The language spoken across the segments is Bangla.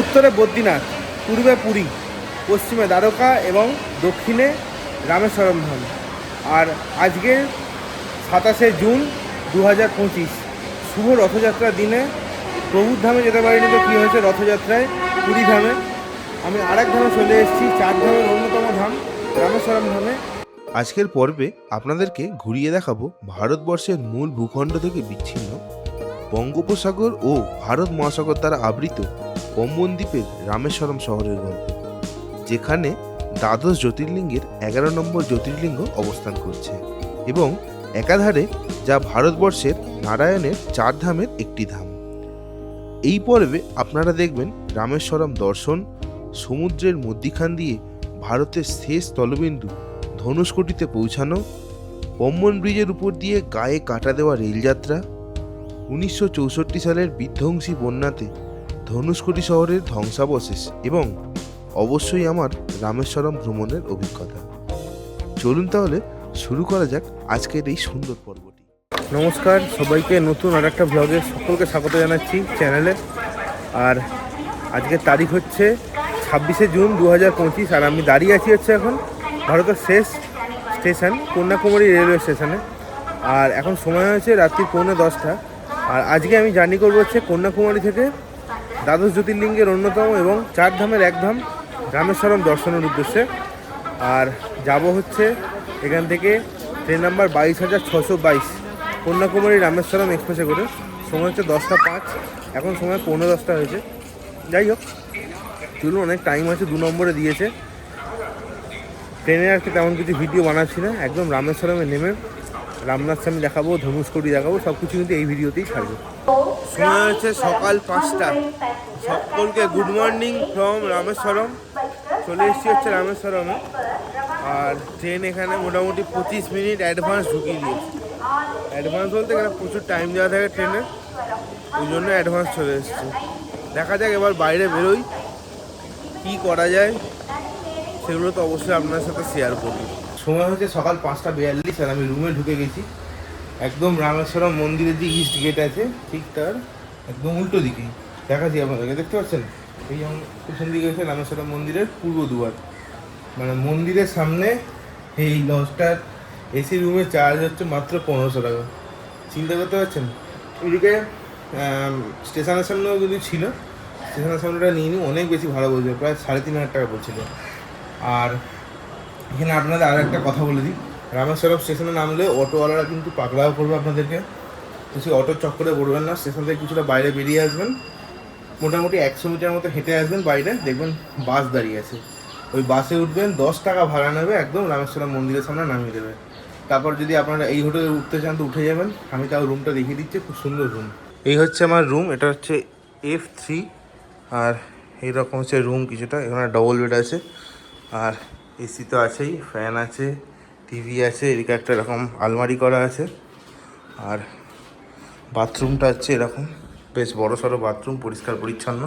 উত্তরে বদ্রীনাথ, পূর্বে পুরী, পশ্চিমে দ্বারকা এবং দক্ষিণে রামেশ্বরম ধাম আর আজকে সাতাশে জুন দু হাজার পঁচিশ, শুভ রথযাত্রার দিনে প্রভুর ধামে যেতে পারিনি তো কী হয়েছে? রথযাত্রায় পুরী ধামে। আমি আরেক ধামে চলে এসেছি, চার ধামের অন্যতম ধাম রামেশ্বরম ধামে আজকের পর্বে আপনাদেরকে ঘুরিয়ে দেখাবো ভারতবর্ষের মূল ভূখণ্ড থেকে বিচ্ছিন্ন বঙ্গোপসাগর ও ভারত মহাসাগর দ্বারা আবৃত পম্বন দ্বীপের রামেশ্বরম শহরের গল্প যেখানে দ্বাদশ জ্যোতির্লিঙ্গের এগারো নম্বর জ্যোতির্লিঙ্গ অবস্থান করছে এবং একাধারে যা ভারতবর্ষের নারায়ণের চার ধামের একটি ধাম। এই পর্বে আপনারা দেখবেন রামেশ্বরম দর্শন, সমুদ্রের মধ্যিখান দিয়ে ভারতের শেষ তলবিন্দু ধনুষ্কটিতে পৌঁছানো পম্বন ব্রিজের উপর দিয়ে গায়ে কাটা দেওয়া রেলযাত্রা, উনিশশো চৌষট্টি সালের বিধ্বংসী বন্যাতে ধনুষ্কটি শহরের ধ্বংসাবশেষ এবং অবশ্যই আমার রামেশ্বরম ভ্রমণের অভিজ্ঞতা। চলুন তাহলে শুরু করা যাক আজকের এই সুন্দর পর্বটি। নমস্কার, সবাইকে নতুন আর একটা ব্লগে সকলকে স্বাগত জানাচ্ছি চ্যানেলে আর আজকের তারিখ হচ্ছে ছাব্বিশে জুন দু হাজার পঁচিশ আর আমি দাঁড়িয়ে আছি হচ্ছে এখন ভারতের শেষ স্টেশন, কন্যাকুমারী রেলওয়ে স্টেশনে আর এখন সময় হয়েছে রাত্রি পৌনে দশটা। আর আজকে আমি জার্নি করব হচ্ছে কন্যাকুমারী থেকে দ্বাদশ জ্যোতির্লিঙ্গের অন্যতম এবং চার ধামের এক ধাম রামেশ্বরম দর্শনের উদ্দেশ্যে। আর যাব হচ্ছে এখান থেকে ট্রেন নাম্বার বাইশ হাজার ছশো বাইশ, কন্যাকুমারী রামেশ্বরম এক্সপ্রেসে করে। সময় হচ্ছে দশটা পাঁচ, এখন সময় পৌনে দশটা হয়েছে। যাই হোক, চলুন, অনেক টাইম আছে, দু নম্বরে দিয়েছে। ট্রেনে আর কি তেমন কিছু ভিডিও বানাচ্ছি না, একদম রামেশ্বরমে নেমে। রামনাথ স্বামী দেখাবো ধনুষ্কড়ি দেখাবো সব কিছু কিন্তু এই ভিডিওতেই থাকবে সময় হচ্ছে সকাল পাঁচটা। সকলকে গুড মর্নিং ফ্রম রামেশ্বরম। চলে এসেছি হচ্ছে রামেশ্বরমে। আর ট্রেন এখানে মোটামুটি পঁচিশ মিনিট অ্যাডভান্স ঢুকিয়ে দিয়েছে। অ্যাডভান্স বলতে এখানে প্রচুর টাইম দেওয়া থাকে ট্রেনে ওই জন্য অ্যাডভান্স চলে এসছে। দেখা যাক এবার বাইরে বেরোই। কী করা যায়, সেগুলো তো অবশ্যই আপনার সাথে শেয়ার করব। সময় হচ্ছে সকাল পাঁচটা বিয়াল্লিশ আর আমি রুমে ঢুকে গেছি। একদম রামেশ্বরম মন্দিরের যে ইস্ট গেট আছে, ঠিক তার একদম উল্টো দিকেই দেখাচ্ছি আপনাদেরকে, দেখতে পাচ্ছেন? এই পিছন দিকে হচ্ছে রামেশ্বরম মন্দিরের পূর্ব দুয়ার। মানে মন্দিরের সামনে এই লজটার এসি রুমের চার্জ হচ্ছে মাত্র পনেরোশো টাকা। চিন্তা করতে পারছেন? এদিকে স্টেশনের সামনেও যদি ছিল। স্টেশনের সামনেটা নিয়ে নিই, অনেক বেশি ভাড়া বলছে প্রায় সাড়ে তিন হাজার টাকা বলছিল আর এখানে আপনাদের আর একটা কথা বলে দিই। রামেশ্বরম স্টেশনে নামলে অটোওয়ালারা কিন্তু পাকড়াও করবে আপনাদেরকে। তো সেই অটোর চক্করে পড়বেন না, স্টেশন থেকে কিছুটা বাইরে বেরিয়ে আসবেন। মোটামুটি একশো মিটার মতো হেঁটে আসবেন বাইরে, দেখবেন বাস দাঁড়িয়ে আছে। ওই বাসে উঠবেন, দশ টাকা ভাড়া নেবে, একদম রামেশ্বরম মন্দিরের সামনে নামিয়ে দেবে। তারপর যদি আপনারা এই হোটেলে উঠতে চান তো উঠে যাবেন। আমি তাও রুমটা দেখিয়ে দিচ্ছি, খুব সুন্দর রুম এই হচ্ছে আমার রুম এটা হচ্ছে এফ থ্রি আর এইরকম হচ্ছে রুম কিছুটা, এখানে ডবল বেড আছে। আর এসি তো আছেই ফ্যান আছে টিভি আছে, এদিকে একটা এরকম আলমারি করা আছে। আর বাথরুমটা হচ্ছে এরকম, বেশ বড় সড়ো বাথরুম, পরিষ্কার পরিচ্ছন্ন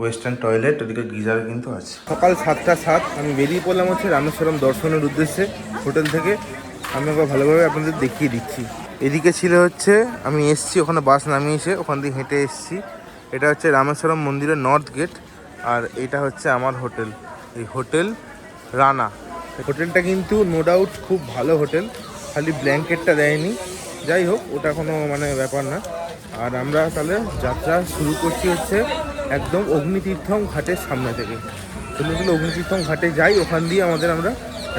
ওয়েস্টার্ন টয়লেট ওদিকে গিজার কিন্তু আছে। সকাল সাতটা সাত, আমি বেরিয়ে পড়লাম হচ্ছে রামেশ্বরম দর্শনের উদ্দেশ্যে হোটেল থেকে। আমি একবার ভালোভাবে আপনাদের দেখিয়ে দিচ্ছি। এদিকে ছিল হচ্ছে, আমি এসছি, ওখানে বাস নামিয়েছে ওখান দিয়ে হেঁটে এসছি। এটা হচ্ছে রামেশ্বরম মন্দিরের নর্থ গেট আর এটা হচ্ছে আমার হোটেল। এই হোটেল রানা। হোটেলটা কিন্তু নো ডাউট খুব ভালো হোটেল খালি ব্ল্যাঙ্কেটটা দেয়নি। যাই হোক ওটা কোনো মানে ব্যাপার না। আর আমরা তাহলে যাত্রা শুরু করছি হচ্ছে একদম অগ্নিতীর্থম ঘাটের সামনে থেকে। চলুন তাহলে অগ্নিতীর্থম ঘাটে যাই ওখান দিয়ে আমাদের আমরা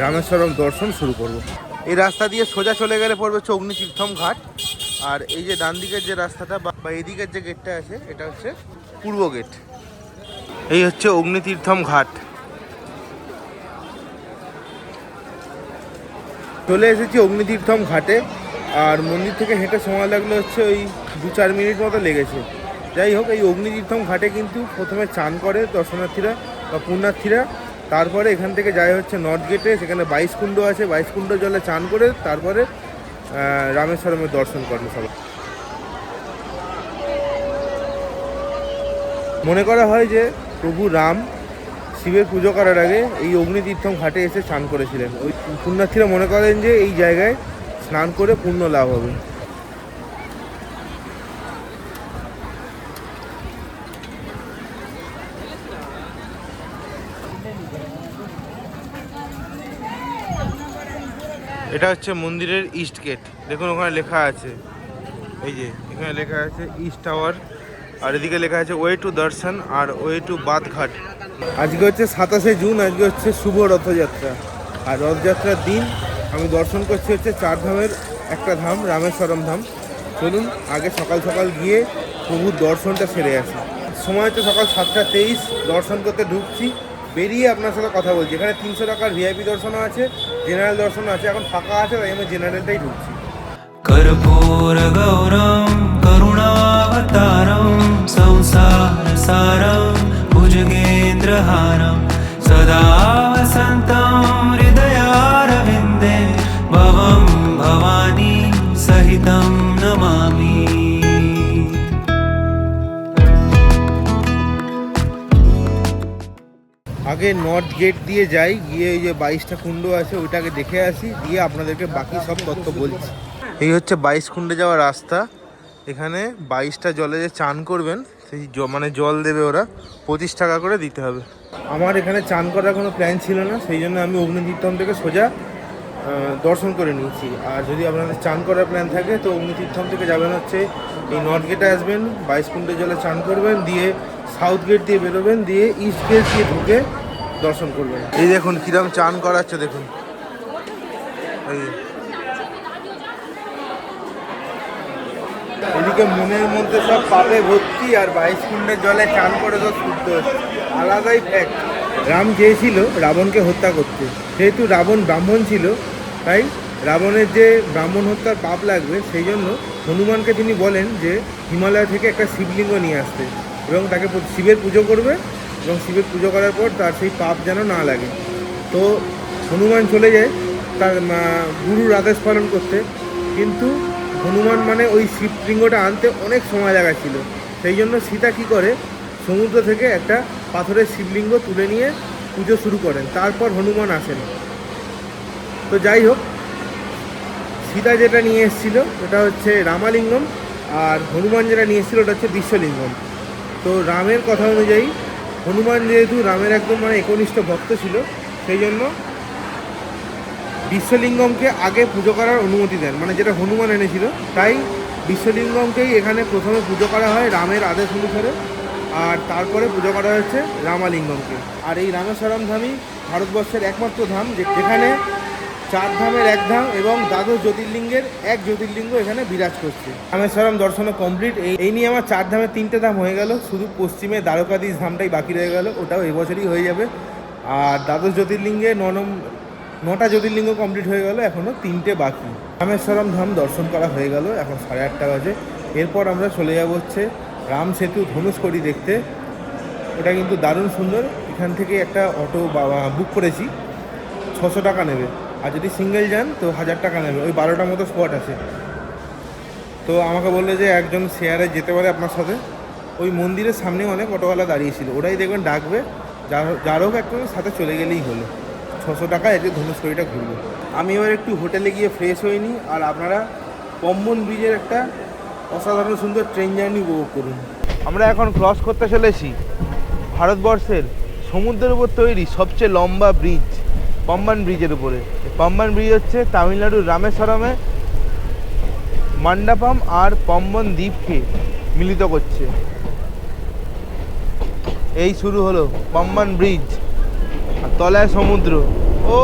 রামেশ্বরম দর্শন শুরু করব। এই রাস্তা দিয়ে সোজা চলে গেলে পড়বে হচ্ছে অগ্নিতীর্থম ঘাট। আর এই যে ডান দিকের যে রাস্তাটা বা বা এদিকের যে গেটটা আছে এটা হচ্ছে পূর্ব গেট এই হচ্ছে অগ্নিতীর্থম ঘাট। চলে এসেছি অগ্নিতীর্থম ঘাটে। আর মন্দির থেকে হেঁটে সময় লাগল হচ্ছে ওই দু চার মিনিট মতো লেগেছে। যাই হোক, এই অগ্নিতীর্থম ঘাটে কিন্তু প্রথমে চান করে দর্শনার্থীরা বা পুণ্যার্থীরা। তারপরে এখান থেকে যায় হচ্ছে নর্থ গেটে সেখানে বাইশ কুণ্ড আছে। বাইশ কুণ্ড জলে চান করে তারপরে রামেশ্বরমের দর্শন করেন সবাই। মনে করা হয় যে প্রভু রাম শিবের পুজো করার আগে এই অগ্নিতীর্থম ঘাটে এসে স্নান করেছিলেন। ওই পুণ্যার্থীরা মনে করেন যে এই জায়গায় স্নান করে পূর্ণ লাভ হবে। এটা হচ্ছে মন্দিরের ইস্ট গেট দেখুন, ওখানে লেখা আছে। এই যে, এখানে লেখা আছে ইস্ট টাওয়ার আর এদিকে লেখা আছে ওয়ে টু দর্শন আর ওয়ে টু বাদঘাট আজকে হচ্ছে সাতাশে জুন, আজকে হচ্ছে শুভ রথযাত্রা। আর রথযাত্রার দিন আমি দর্শন করছি হচ্ছে চার ধামের একটা ধাম, রামেশ্বরম ধাম। চলুন আগে সকাল সকাল গিয়ে প্রভুর দর্শনটা সেরে আসি। সময় হচ্ছে সকাল সাতটা তেইশ, দর্শন করতে ঢুকছি, বেরিয়ে আপনার সাথে কথা বলছি। এখানে তিনশো টাকার ভিআইপি দর্শনও আছে জেনারেল দর্শনও আছে, এখন ফাঁকা আছে, তাই আমি জেনারেলটাই ঢুকছি। কর্পূর গৌরম, করুণাবতারম, সংসার সারম। भुजगेन्द्रहारं सदा वसन्तं हृदयारविन्दे भवं भवानी सहितं नमामि আগে নর্থ গেট দিয়ে যাই গিয়ে ওই যে বাইশটা কুণ্ড আছে ওইটাকে দেখে আসি দিয়ে আপনাদেরকে বাকি সব তথ্য বলছি এই হচ্ছে বাইশ কুণ্ডে যাওয়ার রাস্তা এখানে বাইশটা জলে যে চান করবেন সেই মানে জল দেবে ওরা পঁচিশ টাকা করে দিতে হবে। আমার এখানে চান করার কোনো প্ল্যান ছিল না সেই জন্য আমি অগ্নিতীর্থম থেকে সোজা দর্শন করে নিয়েছি। আর যদি আপনাদের চান করার প্ল্যান থাকে তো অগ্নিতীর্থম থেকে যাবেন হচ্ছে এই নর্থ গেটে আসবেন বাইশ কুণ্ডে জলে চান করবেন দিয়ে সাউথ গেট দিয়ে বেরোবেন দিয়ে ইস্ট গেট দিয়ে ঢুকে দর্শন করবেন। এই দেখুন কীরকম চান করাচ্ছে দেখুন। এই এদিকে মনের মধ্যে সব পাপে ভর্তি আর বাইশ কুণ্ডের জলে চান করে সব শুদ্ধ। আলাদাই ফ্যাক্ট রাম চেয়েছিল রাবণকে হত্যা করতে। যেহেতু রাবণ ব্রাহ্মণ ছিল, তাই রাবণের যে ব্রাহ্মণ হত্যার পাপ লাগবে, সেই জন্য হনুমানকে তিনি বলেন যে, হিমালয় থেকে একটা শিবলিঙ্গ নিয়ে আসতে এবং তাকে শিবের পুজো করবে এবং শিবের পুজো করার পর তার সেই পাপ যেন না লাগে। তো হনুমান চলে যায়, তার গুরুর আদেশ পালন করতে। কিন্তু হনুমান মানে ওই শিবলিঙ্গটা আনতে অনেক সময় লাগাচ্ছিল সেই জন্য সীতা কী করে? সমুদ্র থেকে একটা পাথরের শিবলিঙ্গ তুলে নিয়ে পুজো শুরু করেন, তারপর হনুমান আসেন। তো যাই হোক, সীতা যেটা নিয়ে এসেছিল ওটা হচ্ছে রামালিঙ্গম আর হনুমান যেটা নিয়ে এসেছিল ওটা হচ্ছে বিশ্বলিঙ্গম তো রামের কথা অনুযায়ী হনুমান যেহেতু রামের একদম মানে একনিষ্ঠ ভক্ত ছিল, সেই জন্য বিশ্বলিঙ্গমকে আগে পুজো করার অনুমতি দেন মানে যেটা হনুমান এনেছিল, তাই বিশ্বলিঙ্গমকেই এখানে প্রথমে পুজো করা হয় রামের আদেশ অনুসারে, আর তারপরে পুজো করা হচ্ছে রামালিঙ্গমকে। আর এই রামেশ্বরম ধামই ভারতবর্ষের একমাত্র ধাম যেখানে চার ধামের এক ধাম এবং দ্বাদশ জ্যোতির্লিঙ্গের এক জ্যোতির্লিঙ্গ এখানে বিরাজ করছে। রামেশ্বরম দর্শনও কমপ্লিট এই নিয়ে আমার চার ধামের তিনটে ধাম হয়ে গেল, শুধু পশ্চিমে দ্বারকাধীশ ধামটাই বাকি রয়ে গেল, ওটাও এবছরই হয়ে যাবে। আর দ্বাদশ জ্যোতির্লিঙ্গে ন নম- নটা জ্যোতির্লিঙ্গ কমপ্লিট হয়ে গেল এখনও তিনটে বাকি। রামেশ্বরম ধাম দর্শন করা হয়ে গেল, এখন সাড়ে আটটা বাজে। এরপর আমরা চলে যাব হচ্ছে রাম সেতু ধনুষ্কড়ি দেখতে। ওটা কিন্তু দারুণ সুন্দর। এখান থেকে একটা অটো বুক করেছি, ছশো টাকা নেবে। আর যদি সিঙ্গেল যান, তো হাজার টাকা নেবে। ওই বারোটার মতো স্পট আছে। তো আমাকে বলল যে একজন শেয়ারে যেতে পারে আপনার সাথে। ওই মন্দিরের সামনে অনেক অটোওয়ালা দাঁড়িয়েছিল ওরাই দেখবেন ডাকবে। যার যার হোক একজন সাথে চলে গেলেই হলো। ছশো টাকা এতে ধনুষ্কড়িটা ঘুরবো। আমি এবার একটু হোটেলে গিয়ে ফ্রেশ হইনি, আর আপনারা পম্বন ব্রিজের একটা অসাধারণ সুন্দর ট্রেন জার্নি উপভোগ করুন। আমরা এখন ক্রস করতে চলেছি ভারতবর্ষের সমুদ্রের উপর তৈরি সবচেয়ে লম্বা ব্রিজ পাম্বান ব্রিজের উপরে। পাম্বান ব্রিজ হচ্ছে তামিলনাড়ুর রামেশ্বরমে মান্ডাপাম আর পম্বন দ্বীপকে মিলিত করছে। এই শুরু হলো পাম্বান ব্রিজ আর তলায় সমুদ্র। ও,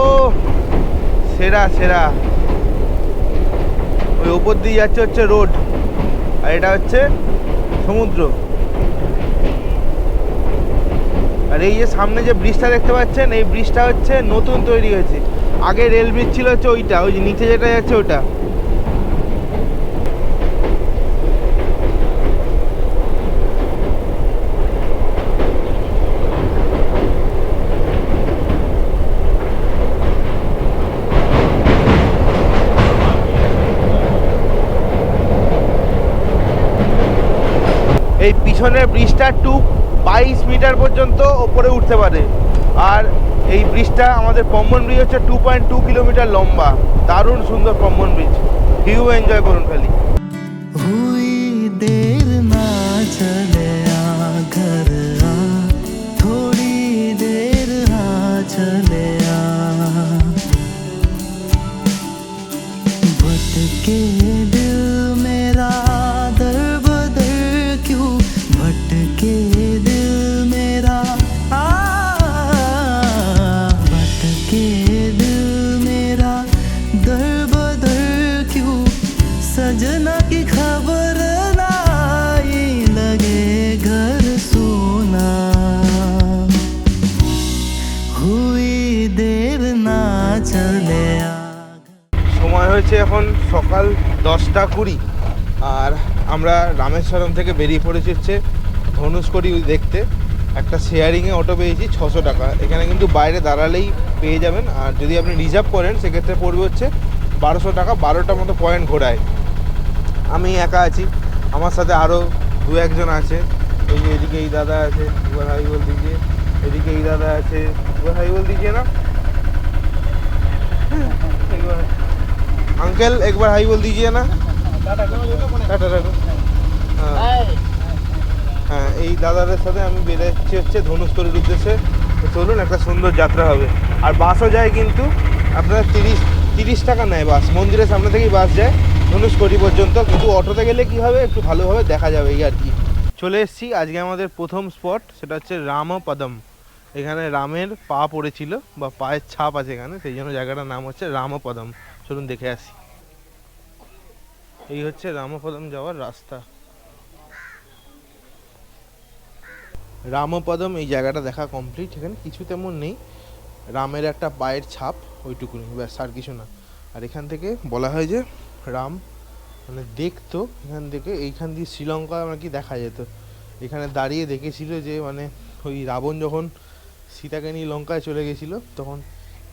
সেরা সেরা। ওই ওপর দিয়ে যাচ্ছে হচ্ছে রোড। আর এটা হচ্ছে সমুদ্র। আর এই যে সামনে যে ব্রিজটা দেখতে পাচ্ছেন, এই ব্রিজটা হচ্ছে নতুন তৈরি হয়েছে। আগে রেল ব্রিজ ছিল হচ্ছে ওইটা, ওই যে নিচে যেটা যাচ্ছে ওটা এই পিছনের ব্রিজটা টু বাইশ মিটার পর্যন্ত ওপরে উঠতে পারে। আর এই ব্রিজটা আমাদের পম্বন ব্রিজ হচ্ছে টু পয়েন্ট টু কিলোমিটার লম্বা। দারুণ সুন্দর পম্বন ব্রিজ। ভিউ এনজয় করুন খালি। হুই দের না চলে সকাল দশটা কুড়ি। আর আমরা রামেশ্বরম থেকে বেরিয়ে পড়েছি হচ্ছে ধনুষকড়ি দেখতে। একটা শেয়ারিংয়ে অটো পেয়েছি ছশো টাকা। এখানে কিন্তু বাইরে দাঁড়ালেই পেয়ে যাবেন। আর যদি আপনি রিজার্ভ করেন, সেক্ষেত্রে পড়বে হচ্ছে বারোশো টাকা, বারোটা মতো পয়েন্ট ঘোরায়। আমি একা আছি। আমার সাথে আরও দু একজন আছে। এই যে এদিকে এই দাদা আছে একবার হাই বল দিজিয়ে এদিকে এই দাদা আছে একবার হাই বল দিজিয়ে না? একবার। अंकल एक बार हाई बोल दीजिए ना টাটা টাটা হ্যাঁ হ্যাঁ এই দাদাদের সাথে আমি বেরোচ্ছি হচ্ছে ধনুষকরির উদ্দেশ্যে তো চলুন একটা সুন্দর যাত্রা হবে আর বাসও যায় কিন্তু আপনার তিরিশ তিরিশ টাকা নেয় বাস মন্দিরের সামনে থেকেই বাস যায় ধনুষকরি পর্যন্ত কিন্তু অটোতে গেলে কি হবে একটু ভালোভাবে দেখা যাবে এই আর কি চলে এসেছি আজকে আমাদের প্রথম স্পট সেটা হচ্ছে রামপদম এখানে রামের পা পড়েছিল বা পায়ের ছাপ আছে এখানে সেই জন্য জায়গাটার নাম হচ্ছে রামপদম চলুন দেখে আসি। এই হচ্ছে রামপদম যাওয়ার রাস্তা। রামপদম এই জায়গাটা দেখা কমপ্লিট এখানে কিছু তেমন নেই। রামের একটা পায়ের ছাপ, ওইটুকুনি। ব্যাস, আর কিছু না। আর এখান থেকে বলা হয় যে রাম মানে দেখতো, এখান থেকে এইখান দিয়ে শ্রীলঙ্কা নাকি দেখা যেত। এখানে দাঁড়িয়ে দেখেছিল যে মানে ওই রাবণ যখন সীতাকে নিয়ে লঙ্কায় চলে গেছিল, তখন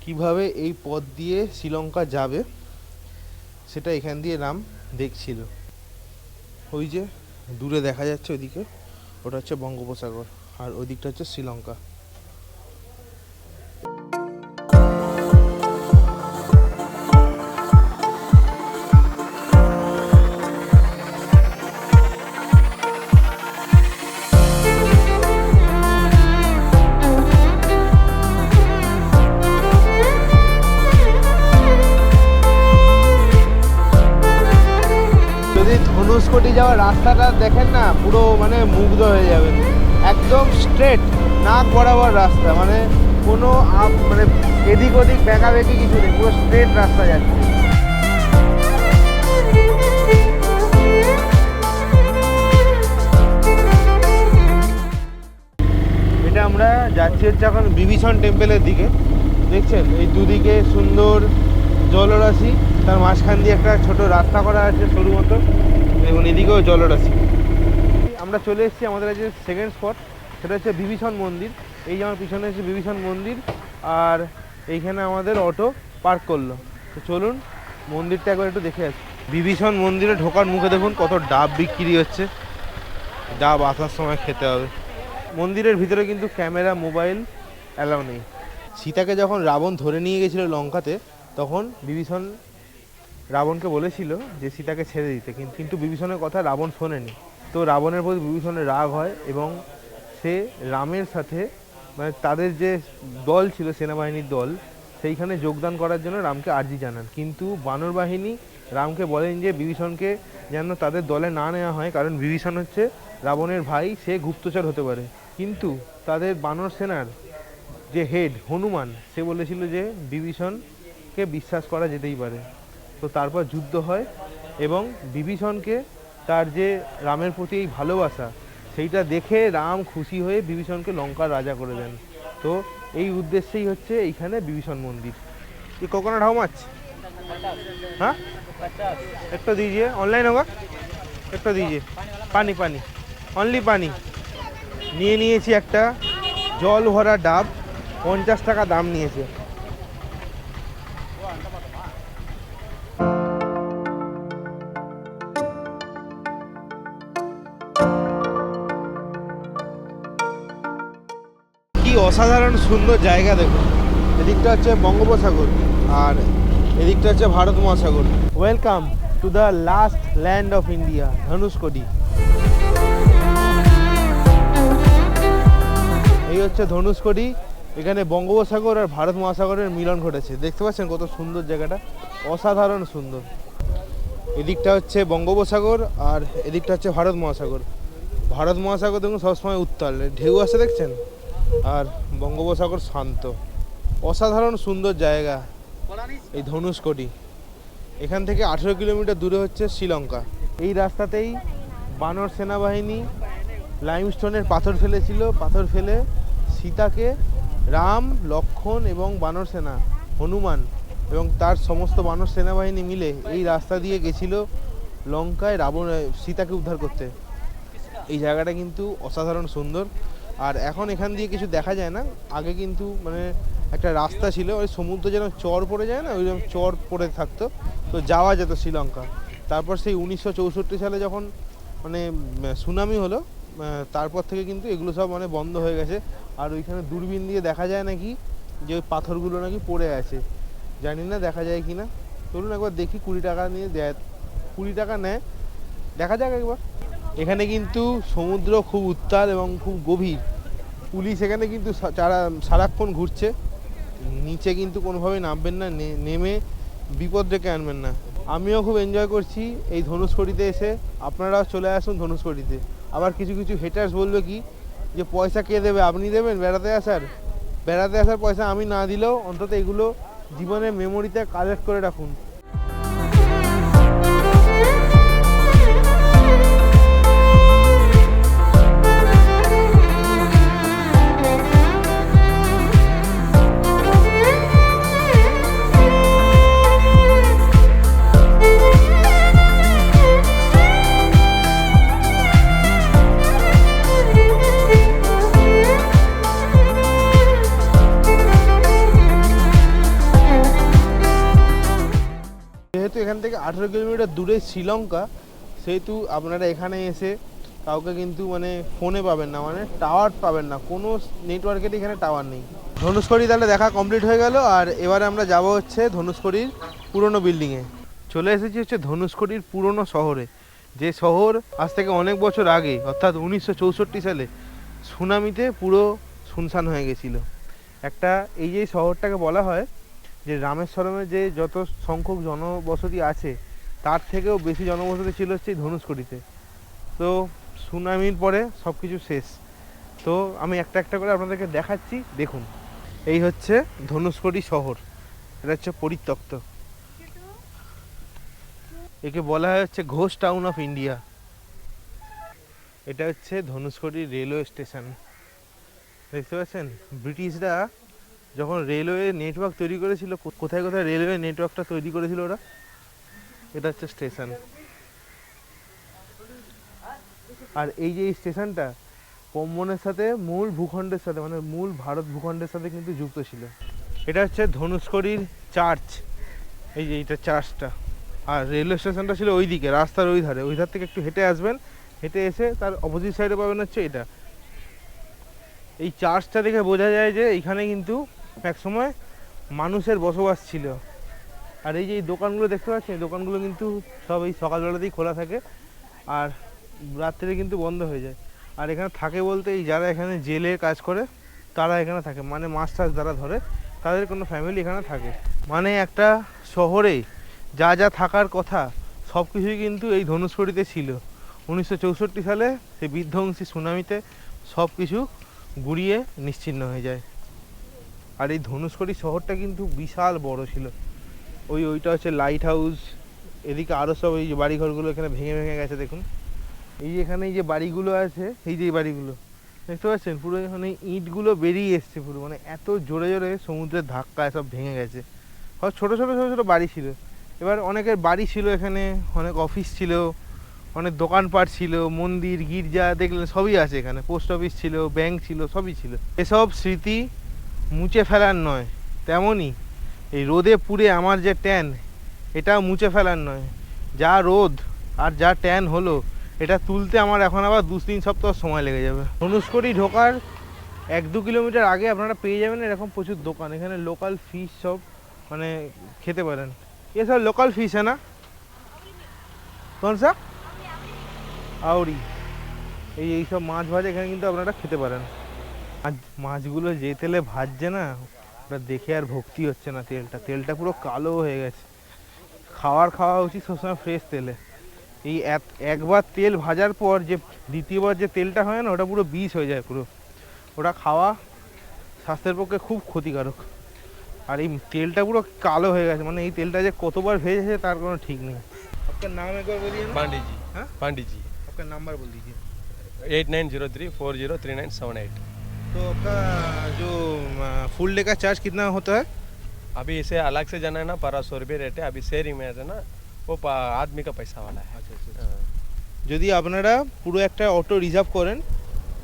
কীভাবে এই পথ দিয়ে শ্রীলঙ্কা যাবে, সেটা এখান দিয়ে রাম দেখছিল। ওই যে দূরে দেখা যাচ্ছে ওইদিকে, ওটা হচ্ছে বঙ্গোপসাগর, আর ওদিকটা দিকটা হচ্ছে শ্রীলঙ্কা। ধনুষকোটি যাওয়ার রাস্তাটা দেখেন না, পুরো মানে মুগ্ধ হয়ে যাবেন। একদম স্ট্রেট নাক বরাবর রাস্তা মানে কোনো মানে এদিক ওদিক বেঁকাবেঁকি কিছু নেই, পুরো স্ট্রেট রাস্তা যাচ্ছে। এটা আমরা যাচ্ছি হচ্ছে এখন বিভীষণ টেম্পলের দিকে। দেখছেন? এই দুদিকে সুন্দর জলরাশি, তার মাঝখান দিয়ে একটা ছোট রাস্তা করা আছে, সরু মতো। এবং এদিকেও জলরাশি। আমরা চলে এসেছি আমাদের যে সেকেন্ড স্পট সেটা হচ্ছে বিভীষণ মন্দির। এই যে আমার পিছনে হচ্ছে বিভীষণ মন্দির, আর এইখানে আমাদের অটো পার্ক করল। তো চলুন, মন্দিরটা একবার একটু দেখে আসি। বিভীষণ মন্দিরে ঢোকার মুখে দেখুন কত ডাব বিক্রি হচ্ছে। ডাব আসার সময় খেতে হবে। মন্দিরের ভিতরে কিন্তু ক্যামেরা, মোবাইল অ্যালাউ নেই। সীতাকে যখন রাবণ ধরে নিয়ে গেছিল লঙ্কাতে, তখন বিভীষণ রাবণকে বলেছিল যে সীতাকে ছেড়ে দিতে কিন্তু বিভীষণের কথা রাবণ শোনেনি। তো রাবণের প্রতি বিভীষণের রাগ হয় এবং সে রামের সাথে মানে তাদের যে দল ছিল, সেনাবাহিনীর দল, সেইখানে যোগদান করার জন্য রামকে আর্জি জানান। কিন্তু বানর বাহিনী রামকে বলেন যে বিভীষণকে যেন তাদের দলে না নেওয়া হয়, কারণ বিভীষণ হচ্ছে রাবণের ভাই, সে গুপ্তচর হতে পারে। কিন্তু তাদের বানর সেনার যে হেড হনুমান, সে বলেছিল যে বিভীষণকে বিশ্বাস করা যেতেই পারে। তো তারপর যুদ্ধ হয় এবং বিভীষণকে তার যে রামের প্রতি এই ভালোবাসা সেইটা দেখে রাম খুশি হয়ে বিভীষণকে লঙ্কার রাজা করে দেন তো এই উদ্দেশ্যেই হচ্ছে এইখানে বিভীষণ মন্দির ये कोकोनट हाउ मच हाँ एक तो दीजिए ऑनलाइन होगा एक तो दीजिए পানি পানি অনলি পানি নিয়ে নিয়েছি একটা জল ভরা ডাব পঞ্চাশ টাকা দাম নিয়েছে অসাধারণ সুন্দর জায়গা দেখুন। এদিকটা হচ্ছে বঙ্গোপসাগর আর এদিকটা হচ্ছে Bharat Mahasagar. Welcome to the last land of India Dhanushkodi. এই হচ্ছে ধনুষকোটি। এখানে বঙ্গোপসাগর আর ভারত মহাসাগরের মিলন ঘটেছে। দেখতে পাচ্ছেন কত সুন্দর জায়গাটা? অসাধারণ সুন্দর। এদিকটা হচ্ছে বঙ্গোপসাগর আর এদিকটা হচ্ছে ভারত মহাসাগর। ভারত মহাসাগর দেখুন সবসময় উত্তাল। ঢেউ আসে দেখছেন? আর বঙ্গোপসাগর শান্ত। অসাধারণ সুন্দর জায়গা এই ধনুষকোটি। এখান থেকে আঠেরো কিলোমিটার দূরে হচ্ছে শ্রীলঙ্কা। এই রাস্তাতেই বানর সেনাবাহিনী লাইমস্টোনের পাথর ফেলেছিল। পাথর ফেলে সীতাকে রাম, লক্ষণ এবং বানর সেনা, হনুমান এবং তার সমস্ত বানর সেনাবাহিনী মিলে এই রাস্তা দিয়ে গেছিল লঙ্কায় রাবণ, সীতাকে উদ্ধার করতে। এই জায়গাটা কিন্তু অসাধারণ সুন্দর। আর এখন এখান দিয়ে কিছু দেখা যায় না। আগে কিন্তু মানে একটা রাস্তা ছিল, ওই সমুদ্র যেন চর পড়ে যায় না ওইরকম চর পড়ে থাকতো। তো যাওয়া যেত শ্রীলঙ্কা। তারপর সেই উনিশশো চৌষট্টি সালে যখন মানে সুনামি হলো তারপর থেকে কিন্তু এগুলো সব মানে বন্ধ হয়ে গেছে। আর ওইখানে দূরবীন দিয়ে দেখা যায় নাকি, যে ওই পাথরগুলো নাকি পড়ে আছে। জানি না দেখা যায় কি না চলুন একবার দেখি কুড়ি টাকা নিয়ে দেয়, কুড়ি টাকা নেয়। দেখা যাক একবার। এখানে কিন্তু সমুদ্র খুব উত্তাল এবং খুব গভীর। পুলিশ এখানে কিন্তু সারাক্ষণ ঘুরছে। নিচে কিন্তু কোনোভাবে নামবেন না, নে- নেমে বিপদ ডেকে আনবেন না। আমিও খুব এনজয় করছি এই ধনুষকড়িতে এসে। আপনারাও চলে আসুন ধনুষকড়িতে আবার কিছু কিছু হেটার্স বলবে কি, যে পয়সা কে দেবে? আপনি দেবেন? বেড়াতে আসার? বেড়াতে আসার পয়সা আমি না দিলেও অন্তত এগুলো জীবনের মেমোরিতে কালেক্ট করে রাখুন। আঠেরো কিলোমিটার দূরে শ্রীলঙ্কা, সেহেতু আপনারা এখানে এসে কাউকে কিন্তু মানে ফোনে পাবেন না মানে টাওয়ার পাবেন না, কোনো নেটওয়ার্কের এখানে টাওয়ার নেই। ধনুষকড়ি তাহলে দেখা কমপ্লিট হয়ে গেল, আর এবারে আমরা যাব হচ্ছে ধনুষকড়ির পুরনো বিল্ডিংয়ে চলে এসেছি হচ্ছে ধনুষকড়ির পুরনো শহরে, যে শহর আজ থেকে অনেক বছর আগে, অর্থাৎ উনিশশো চৌষট্টি সালে, সুনামিতে পুরো শুনশান হয়ে গেছিল। একটা এই যে শহরটাকে বলা হয় যে রামেশ্বরমে যে যত সংখ্যক জনবসতি আছে, তার থেকেও বেশি জনবসতি ছিল হচ্ছে এই ধনুষকড়িতে তো সুনামির পরে সব কিছু শেষ। তো আমি একটা একটা করে আপনাদেরকে দেখাচ্ছি, দেখুন। এই হচ্ছে ধনুষকড়ি শহর। এটা হচ্ছে পরিত্যক্ত। একে বলা হয় হচ্ছে ঘোষ টাউন অফ ইন্ডিয়া। এটা হচ্ছে ধনুষকড়ি রেলওয়ে স্টেশন। দেখতে পাচ্ছেন? ব্রিটিশরা যখন রেলওয়ে নেটওয়ার্ক তৈরি করেছিল কোথায় কোথায় রেলওয়ে নেটওয়ার্কটা তৈরি করেছিল ওরা? এটা হচ্ছে স্টেশন আর এই যে এই স্টেশনটা পম্বনের সাথে মূল ভূখণ্ডের সাথে মানে মূল ভারত ভূখণ্ডের সাথে কিন্তু যুক্ত ছিল। এটা হচ্ছে ধনুষকড়ির চার্চ এই যে এইটা চার্চটা আর রেলওয়ে স্টেশনটা ছিল ওই দিকে রাস্তার ওই ধারে। ওই ধার থেকে একটু হেঁটে আসবেন, হেঁটে এসে তার অপোজিট সাইডে পাবেন হচ্ছে এটা। এই চার্চটা দেখে বোঝা যায় যে এখানে কিন্তু একসময় মানুষের বসবাস ছিল। আর এই যে এই দোকানগুলো দেখতে পাচ্ছেন? দোকানগুলো কিন্তু সব এই সকালবেলাতেই খোলা থাকে আর রাত্রে কিন্তু বন্ধ হয়ে যায়। আর এখানে থাকে বলতে এই যারা এখানে জেলে কাজ করে, তারা এখানে থাকে। মানে মাছ টাছ যারা ধরে, তাদের কোনো ফ্যামিলি এখানে থাকে। মানে একটা শহরে যা যা থাকার কথা, সব কিছুই কিন্তু এই ধনুষকড়িতে ছিল। উনিশশো চৌষট্টি সালে সেই বিধ্বংসী সুনামিতে সব কিছু গুড়িয়ে নিশ্চিন্ন হয়ে যায়। আর এই ধনুষকড়ি শহরটা কিন্তু বিশাল বড় ছিল। ওই ওইটা হচ্ছে লাইট হাউস এদিকে আরও সব এই যে বাড়িঘরগুলো এখানে ভেঙে ভেঙে গেছে, দেখুন। এই যে এখানে এই যে বাড়িগুলো আছে, এই যে বাড়িগুলো, দেখতে পাচ্ছেন? পুরো এখানে ইঁটগুলো বেরিয়ে এসছে পুরো মানে এত জোরে জোরে সমুদ্রের ধাক্কায় সব ভেঙে গেছে। হয়তো ছোটো ছোটো ছোটো ছোটো বাড়ি ছিল। এবার অনেকের বাড়ি ছিল এখানে, অনেক অফিস ছিল, অনেক দোকানপাট ছিল, মন্দির, গির্জা, দেখলেন সবই আছে এখানে পোস্ট অফিস ছিল ব্যাংক ছিল, সবই ছিল। এসব স্মৃতি মুছে ফেলার নয়, তেমনই এই রোদে পুড়ে আমার যে ট্যান, এটাও মুছে ফেলার নয়। যা রোদ আর যা ট্যান হলো, এটা তুলতে আমার এখন আবার দু তিন সপ্তাহ সময় লেগে যাবে। ধনুষকড়ি ঢোকার এক দু কিলোমিটার আগে আপনারা পেয়ে যাবেন এরকম প্রচুর দোকান। এখানে লোকাল ফিশ সব মানে খেতে পারেন। এসব লোকাল ফিশ হ্যাঁ না? কোন সা আউরি এই এই সব মাছ ভাজা এখানে কিন্তু আপনারা খেতে পারেন। আর মাছগুলো যে তেলে ভাজছে না ওটা দেখে আর ভক্তি হচ্ছে না তেলটা। তেলটা পুরো কালো হয়ে গেছে। খাওয়ার খাওয়া উচিত সবসময় ফ্রেশ তেলে। এই একবার তেল ভাজার পর যে দ্বিতীয়বার যে তেলটা হয় না ওটা পুরো বিষ হয়ে যায় পুরো। ওটা খাওয়া স্বাস্থ্যের পক্ষে খুব ক্ষতিকারক। আর এই তেলটা পুরো কালো হয়ে গেছে মানে এই তেলটা যে কতবার ভেজেছে তার কোনো ঠিক নেই। আপনার নাম একবার বলি পান্ডিজি। হ্যাঁ? পান্ডিজি। আপনার নাম্বার বল দিজিয়ে eight nine zero three four zero three nine seven eight. तो आपका जो फुल डे का चार्ज कितना होता है अभी इसे अलग से जाना है ना बारह सौ रुपये रेट है अभी शेयरिंग में है ना वो पा- आदमी का पैसा वाला है हाँ। যদি আপনারা পুরো একটা অটো রিজার্ভ করেন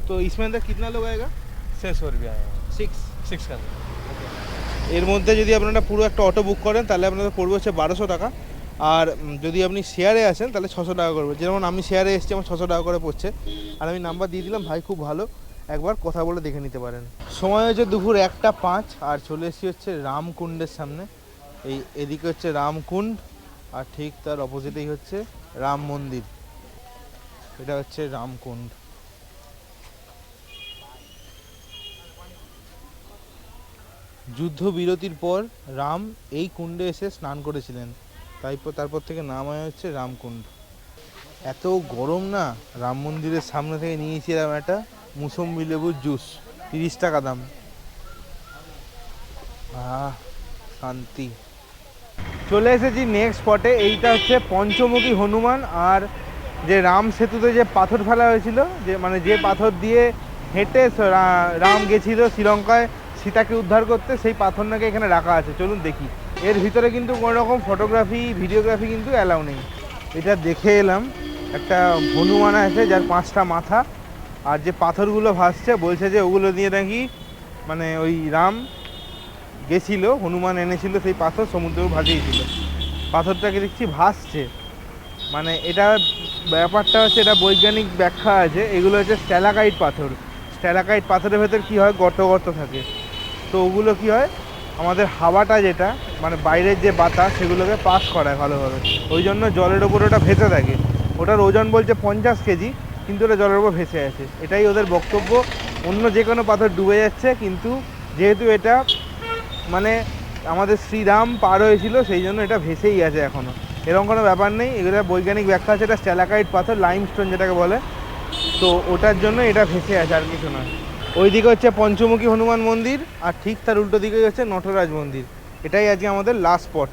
তো इसमें अंदर कितना लोग आएगा छः सौ रुपया সিক্স सिक्स का এর মধ্যে যদি আপনারা পুরো একটা অটো বুক করেন তাহলে আপনাদের পড়বে হচ্ছে বারোশো টাকা আর উম, যদি আপনি শেয়ারে আসেন তাহলে ছশো টাকা করবে যেমন আমি শেয়ারে এসেছি আমার ছশো টাকা করে পড়ছে আর আমি নাম্বার দিয়ে দিলাম ভাই খুব ভালো একবার কথা বলে দেখে নিতে পারেন। সময় হয়েছে দুপুর একটা পাঁচ, আর চলে এসেছি হচ্ছে রামকুণ্ডের সামনে। এই এদিকে হচ্ছে রামকুণ্ড, আর ঠিক তার অপোজিটেই হচ্ছে রাম মন্দির। এটা হচ্ছে রামকুণ্ড। যুদ্ধ বিরতির পর রাম এই কুণ্ডে এসে স্নান করেছিলেন। তাই তারপর থেকে নাম হচ্ছে রামকুণ্ড। এত গরম না, রাম মন্দিরের সামনে থেকে নিয়েছিলাম একটা। মুসম্বি লেবুর জুস, তিরিশ টাকা দাম। আহ, শান্তি। চলে এসেছি নেক্সট স্পটে এইটা হচ্ছে পঞ্চমুখী হনুমান আর যে রাম সেতুতে যে পাথর ফেলা হয়েছিল, যে মানে যে পাথর দিয়ে হেঁটে রাম গেছিল শ্রীলঙ্কায়, সীতাকে উদ্ধার করতে, সেই পাথর নাকি এখানে রাখা আছে। চলুন দেখি। এর ভিতরে কিন্তু কোনো রকম ফটোগ্রাফি ভিডিওগ্রাফি কিন্তু অ্যালাউ নেই। এটা দেখে এলাম। একটা হনুমান আছে যার পাঁচটা মাথা। আর যে পাথরগুলো ভাসছে, বলছে যে ওগুলো দিয়ে নাকি মানে ওই রাম গেছিল, হনুমান এনেছিল সেই পাথর সমুদ্রে ভাসিয়েছিল। পাথরটাকে দেখছি ভাসছে। মানে এটা ব্যাপারটা হচ্ছে, এটা বৈজ্ঞানিক ব্যাখ্যা আছে, এগুলো হচ্ছে স্ট্যালাকাইট পাথর। স্ট্যালাকাইট পাথরের ভেতর কী হয়? গর্ত গর্ত থাকে। তো ওগুলো কী হয়? আমাদের হাওয়াটা যেটা মানে বাইরের যে বাতাস, সেগুলোকে পাস করায় ভালোভাবে। ওই জন্য জলের ওপর ওটা ভেসে থাকে। ওটার ওজন বলছে পঞ্চাশ কেজি। কিন্তু ওরা জলের উপর ভেসে আছে। এটাই ওদের বক্তব্য। অন্য যে কোনো পাথর ডুবে যাচ্ছে, কিন্তু যেহেতু এটা মানে আমাদের শ্রীরাম পার হয়েছিল, সেই জন্য এটা ভেসেই আছে এখনও এরকম কোনো ব্যাপার নেই। এগুলো বৈজ্ঞানিক ব্যাখ্যা আছে, এটা স্ট্যালাকাইট পাথর লাইমস্টোন যেটাকে বলে। তো ওটার জন্য এটা ভেসে আছে আর কিছু নয়। ওই দিকে হচ্ছে পঞ্চমুখী হনুমান মন্দির, আর ঠিক তার উল্টো দিকে হচ্ছে নটরাজ মন্দির। এটাই আজকে আমাদের লাস্ট স্পট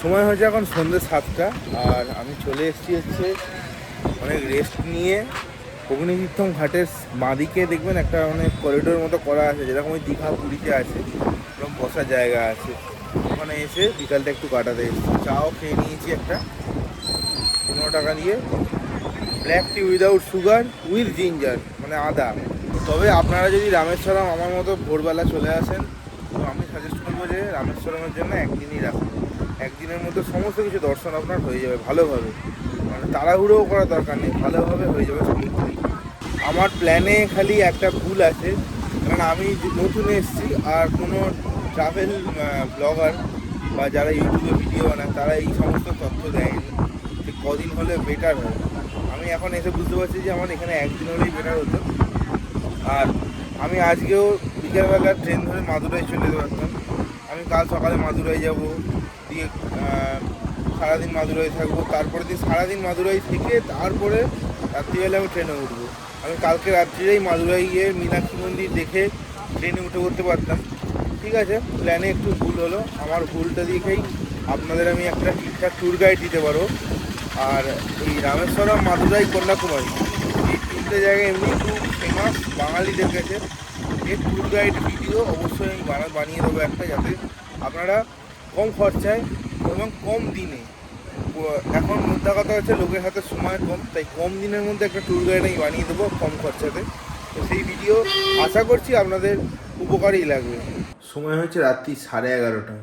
সময় হয়েছে এখন সন্ধ্যে সাতটা, আর আমি চলে এসেছি হচ্ছে অনেক রেস্ট নিয়ে অগ্নিতীর্থম ঘাটের বাঁদিকে দেখবেন একটা অনেক করিডোর মতো করা আছে, যেরকম ওই দীঘা পুরীতে আছে। এরকম বসার জায়গা আছে। ওখানে এসে বিকালটা একটু কাটাতে এসেছি। চাও খেয়ে নিয়েছি একটা। পনেরো টাকা দিয়ে। Black tea without sugar with ginger মানে আদা। তবে আপনারা যদি রামেশ্বরম আমার মতো ভোরবেলা চলে আসেন, তো আমি সাজেস্ট করব যে রামেশ্বরমের জন্য একদিনই রাখুন। একদিনের মধ্যে সমস্ত কিছু দর্শন আপনার হয়ে যাবে, ভালোভাবে। মানে তাড়াহুড়োও করার দরকার নেই, ভালোভাবে হয়ে যাবে সমুদ্রে আমার প্ল্যানে খালি একটা ভুল আছে, কারণ আমি নতুন এসেছি আর কোনো ট্রাভেল ব্লগার বা যারা ইউটিউবে ভিডিও বানায়, তারা এই সমস্ত তথ্য দেয়নি যে কদিন হলে বেটার হয় আমি এখন এসে বুঝতে পারছি যে আমার এখানে একদিন হলেই বেটার হতো। আর আমি আজকেও বিকেলবেলা ট্রেন ধরে মাদুরাই চলে যেতে পারতাম আমি কাল সকালে মাদুরাই যাব, দিয়ে সারাদিন মাদুরাই থাকব, তারপরে দিন সারাদিন মাদুরাই থেকে তারপরে রাত্রিবেলা আমি ট্রেনে উঠবো। আমি কালকে রাত্রিরেই মাদুরাই গিয়ে মীনাক্ষী মন্দির দেখে ট্রেনে উঠে করতে পারতাম। ঠিক আছে প্ল্যানে একটু ভুল হলো। আমার ভুলটা দেখেই আপনাদের আমি একটা ঠিকঠাক ট্যুর গাইড দিতে পারব আর এই রামেশ্বরম, মাদুরাই, কন্যাকুমারী, এই তিনটে জায়গা এমনি খুব ফেমাস বাঙালিদের কাছে। এর ট্যুর গাইড ভিডিও অবশ্যই আমি বানা বানিয়ে দেবো একটা যাতে আপনারা কম খরচায় এবং কম দিনে। এখন মোদ্দা কথা হচ্ছে লোকের হাতে সময় কম, তাই কম দিনের মধ্যে একটা ট্যুর গাইড আমি বানিয়ে দেবো কম খরচাতে। তো সেই ভিডিও আশা করছি আপনাদের উপকারই লাগবে। সময় হচ্ছে রাত্রি সাড়ে এগারোটা।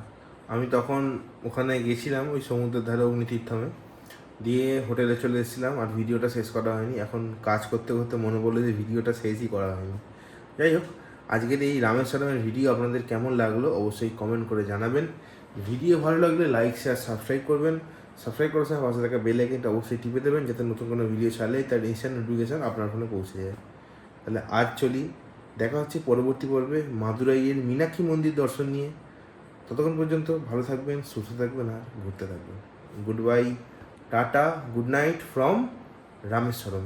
আমি তখন ওখানে গেছিলাম ওই সমুদ্রের ধারে অগ্নিতীর্থমে দিয়ে হোটেলে চলে এসেছিলাম আর ভিডিওটা শেষ করা হয়নি। এখন কাজ করতে করতে মনে পড়ল যে ভিডিওটা শেষই করা হয়নি। যাই হোক, আজকের এই রামেশ্বরমের ভিডিও আপনাদের কেমন লাগল অবশ্যই কমেন্ট করে জানাবেন। ভিডিও ভালো লাগলে লাইক শেয়ার সাবস্ক্রাইব করবেন। সাবস্ক্রাইব করার সাথে পাশে থাকা বেল আইকনটা অবশ্যই টিপে দেবেন, যাতে নতুন কোনো ভিডিও ছাড়লেই তার ইনস্ট্যান্ট নোটিফিকেশান আপনার ফোনে পৌঁছে যায়। তাহলে আজ চলি। দেখা হচ্ছে পরবর্তী পর্বে মাদুরাইয়ের মীনাক্ষী মন্দির দর্শন নিয়ে। ততক্ষণ পর্যন্ত ভালো থাকবেন, সুস্থ থাকবেন আর ঘুরতে থাকবেন। Good bye tata good night from Rameswaram